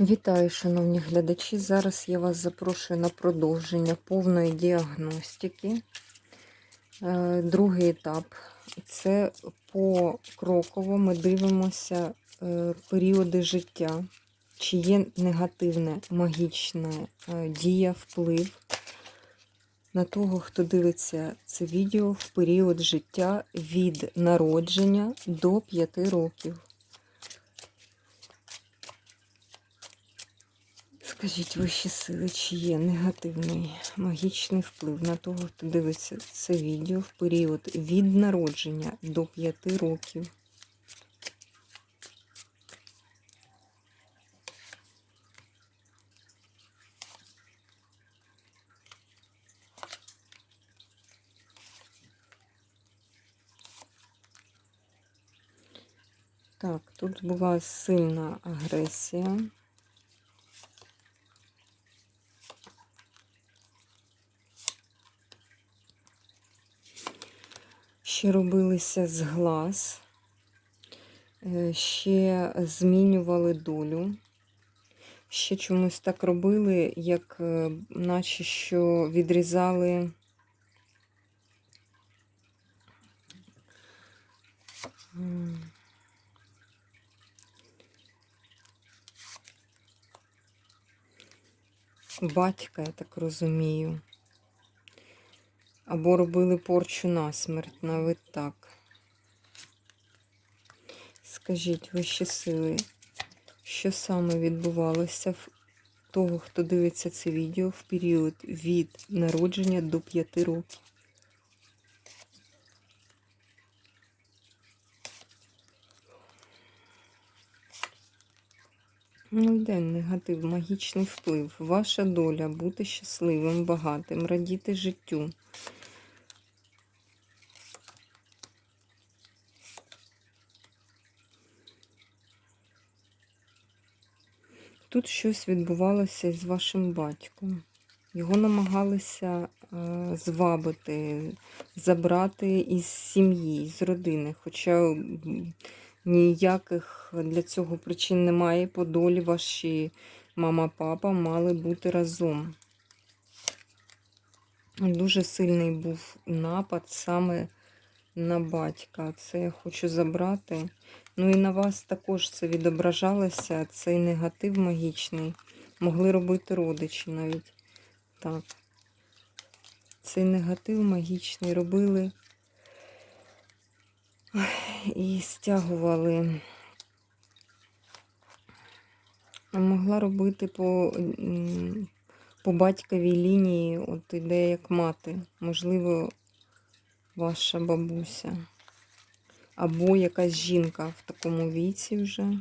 Вітаю, шановні глядачі. Зараз я вас запрошую на продовження повної діагностики. Е, Другий етап це покроково ми дивимося е, періоди життя, чи є негативна магічна е, дія, вплив на того, хто дивиться це відео в період життя від народження до 5 років. Скажіть вищі сили, чи є негативний магічний вплив на того, хто дивиться це відео в період від народження до 5 років. Так, тут була сильна агресія. Ще робилися з глаз, е, ще змінювали долю. Ще чомусь так робили, як е, наче що відрізали батька, я так розумію. Або робили порчу на смерть, навіть так. Скажіть вищі сили, що саме відбувалося в того, хто дивиться це відео в період від народження до 5 років? Йде негатив, магічний вплив. Ваша доля бути щасливим, багатим, радіти життю. Тут щось відбувалося з вашим батьком. Його намагалися е, звабити, забрати із сім'ї, з родини. Хоча ніяких для цього причин немає. По долі ваші мама, папа мали бути разом. Дуже сильний був напад саме на батька. Це я хочу забрати. Ну і на вас також це відображалося, цей негатив магічний. Могли робити родичі навіть. Так. Цей негатив магічний робили і стягували. Могла робити по по батьковій лінії, от іде як мати. Можливо, ваша бабуся. Або якась жінка в такому віці вже,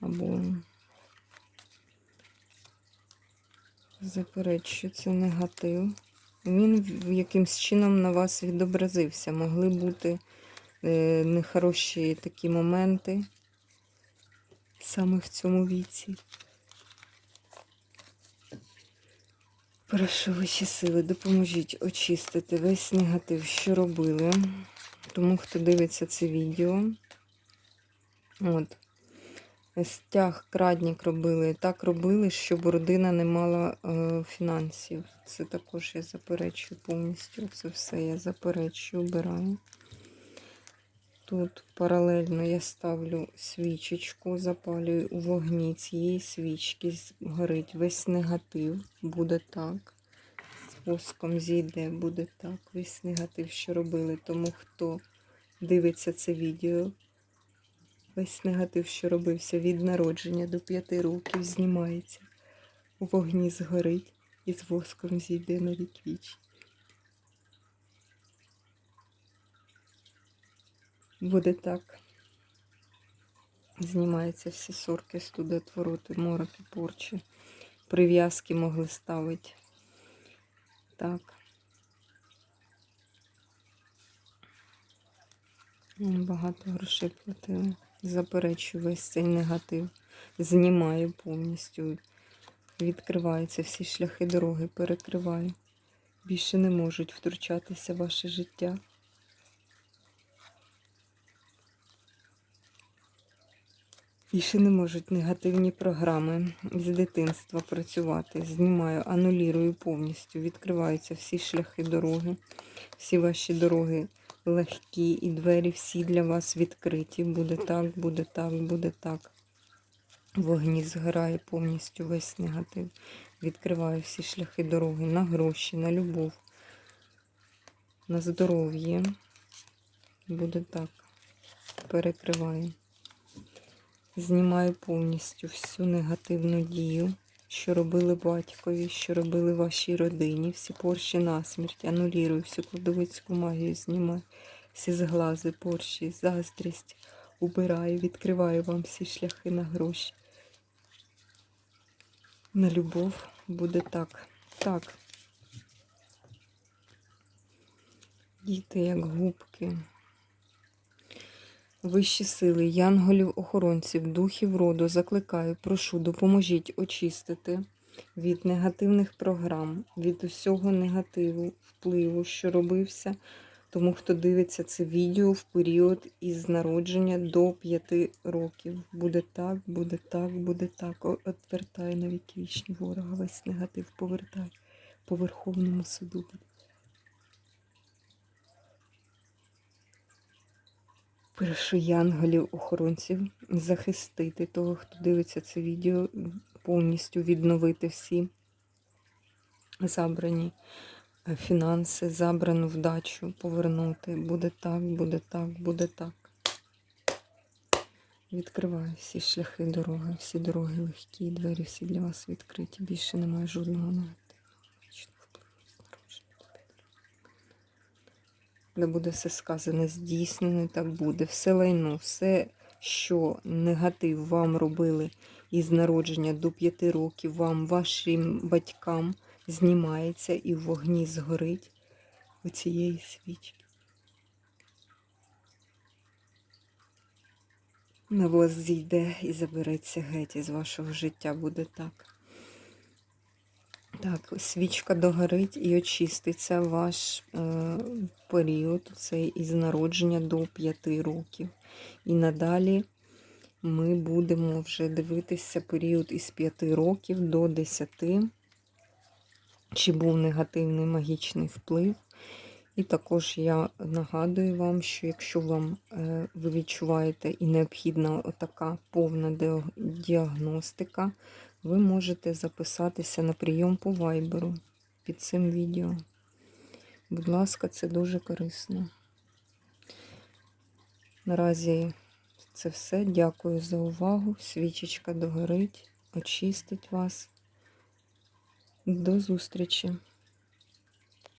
або заперечую, це негатив. Він якимсь чином на вас відобразився. Могли бути нехороші такі моменти саме в цьому віці. Прошу ваші сили, допоможіть очистити весь негатив, що робили. Тому хто дивиться це відео. От. Стяг крадник робили. Так робили, щоб родина не мала е, фінансів. Це також я заперечую повністю. Це все я заперечую, обираю. Тут паралельно я ставлю свічечку, запалюю у вогні цієї свічки, горить весь негатив, буде так. З воском зійде, буде так. Весь негатив, що робили. Тому хто дивиться це відео, весь негатив, що робився від народження до п'яти років, знімається. У вогні згорить і з воском зійде на вік віч. Буде так. Знімаються всі сорки, студоотвороти, мороки, порчі. Прив'язки могли ставити. Так. Багато грошей платили. Заперечую весь цей негатив. Знімаю повністю. Відкриваються всі шляхи дороги, перекриваю. Більше не можуть втручатися в ваше життя. Більше не можуть негативні програми з дитинства працювати. Знімаю, анулірую повністю. Відкриваються всі шляхи дороги, всі ваші дороги легкі, і двері всі для вас відкриті. Буде так, буде так, буде так. Вогні згорає повністю весь негатив. Відкриваю всі шляхи дороги на гроші, на любов, на здоров'я. Буде так. Перекриваю. Знімаю повністю всю негативну дію, що робили батькові, що робили вашій родині, всі порші насмерть, анулірую всю кладовицьку магію, знімаю всі зглази, порші, заздрість, убираю, відкриваю вам всі шляхи на гроші. На любов буде так. Так. Діти, як губки. Вищі сили, янголів, охоронців, духів роду закликаю, прошу, допоможіть очистити від негативних програм, від усього негативу, впливу, що робився тому, хто дивиться це відео в період із народження до 5 років. Буде так, буде так, буде так. Отвертай на вічні ворога, весь негатив повертай по Верховному суду. Прошу янголів, охоронців захистити того, хто дивиться це відео, повністю відновити всі забрані е, фінанси, забрану вдачу, повернути. Буде так, буде так, буде так. Відкриваю всі шляхи дороги, всі дороги легкі, двері всі для вас відкриті. Більше немає жодного негативу. Вічного впливу з народження до п'яти де буде все сказане, здійснене, так буде. Все лайно, все, що негатив вам робили із народження до 5 років, вам, вашим батькам знімається і в вогні згорить у цієї свічки. На вас зійде і забереться геть із вашого життя, буде так. Так, свічка догорить і очиститься ваш е, період, цей із народження до 5 років. І надалі ми будемо вже дивитися період із 5 років до 10, чи був негативний магічний вплив. І також я нагадую вам, що якщо вам е, ви відчуваєте і необхідна така повна діагностика, ви можете записатися на прийом по вайберу під цим відео. Будь ласка, це дуже корисно. Наразі це все. Дякую за увагу. Свічечка догорить, очистить вас. До зустрічі!